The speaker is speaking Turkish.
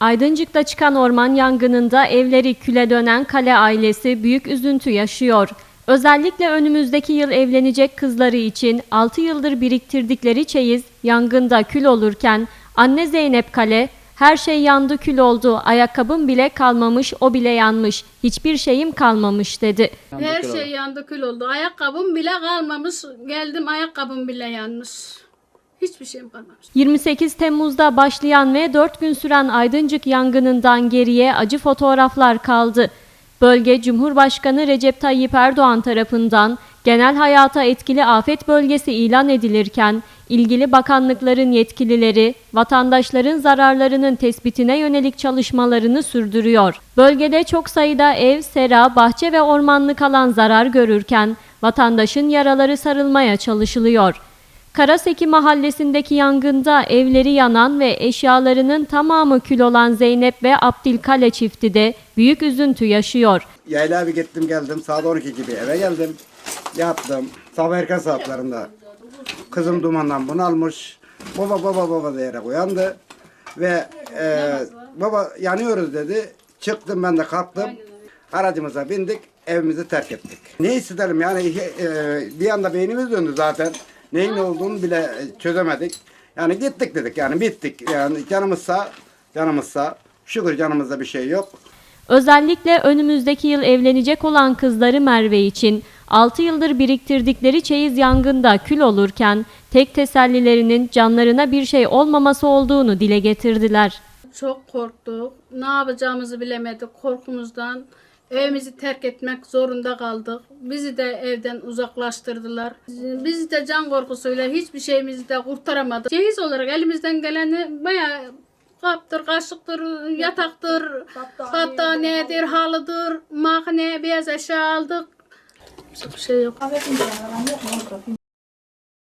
Aydıncık'ta çıkan orman yangınında evleri küle dönen Kale ailesi büyük üzüntü yaşıyor. Özellikle önümüzdeki yıl evlenecek kızları için 6 yıldır biriktirdikleri çeyiz yangında kül olurken anne Zeynep Kale her şey yandı kül oldu, ayakkabım bile kalmamış, o bile yanmış, hiçbir şeyim kalmamış dedi. Her şey yandı kül oldu. Ayakkabım bile kalmamış. Geldim ayakkabım bile yanmış. Hiçbir şeyim kalmamış. 28 Temmuz'da başlayan ve 4 gün süren Aydıncık yangınından geriye acı fotoğraflar kaldı. Bölge Cumhurbaşkanı Recep Tayyip Erdoğan tarafından genel hayata etkili afet bölgesi ilan edilirken ilgili bakanlıkların yetkilileri vatandaşların zararlarının tespitine yönelik çalışmalarını sürdürüyor. Bölgede çok sayıda ev, sera, bahçe ve ormanlık alan zarar görürken vatandaşın yaraları sarılmaya çalışılıyor. Karaseki mahallesindeki yangında evleri yanan ve eşyalarının tamamı kül olan Zeynep ve Abdülkale çifti de büyük üzüntü yaşıyor. Yayla bir gittim geldim. Saat 12 gibi eve geldim. Yattım. Sabah erken saatlerinde. Kızım dumandan bunalmış. Baba baba baba diyerek uyandı. Ve e, baba yanıyoruz dedi. Çıktım ben de kalktım. Aracımıza bindik. Evimizi terk ettik. Ne istedim yani e, bir anda beynimiz döndü zaten. Neyin ne olduğunu bile çözemedik. Yani gittik dedik yani bittik. Yani canımız sağ, canımız sağ. Şükür canımızda bir şey yok. Özellikle önümüzdeki yıl evlenecek olan kızları Merve için 6 yıldır biriktirdikleri çeyiz yangında kül olurken tek tesellilerinin canlarına bir şey olmaması olduğunu dile getirdiler. Çok korktuk. Ne yapacağımızı bilemedik korkumuzdan. Evimizi terk etmek zorunda kaldık. Bizi de evden uzaklaştırdılar. Bizi de can korkusuyla hiçbir şeyimizi de kurtaramadık. Cehiz olarak elimizden geleni bayağı kaptır, kaşıktır, yataktır, battaniyedir, halıdır, makine, beyaz eşya aldık. Bir şey yok.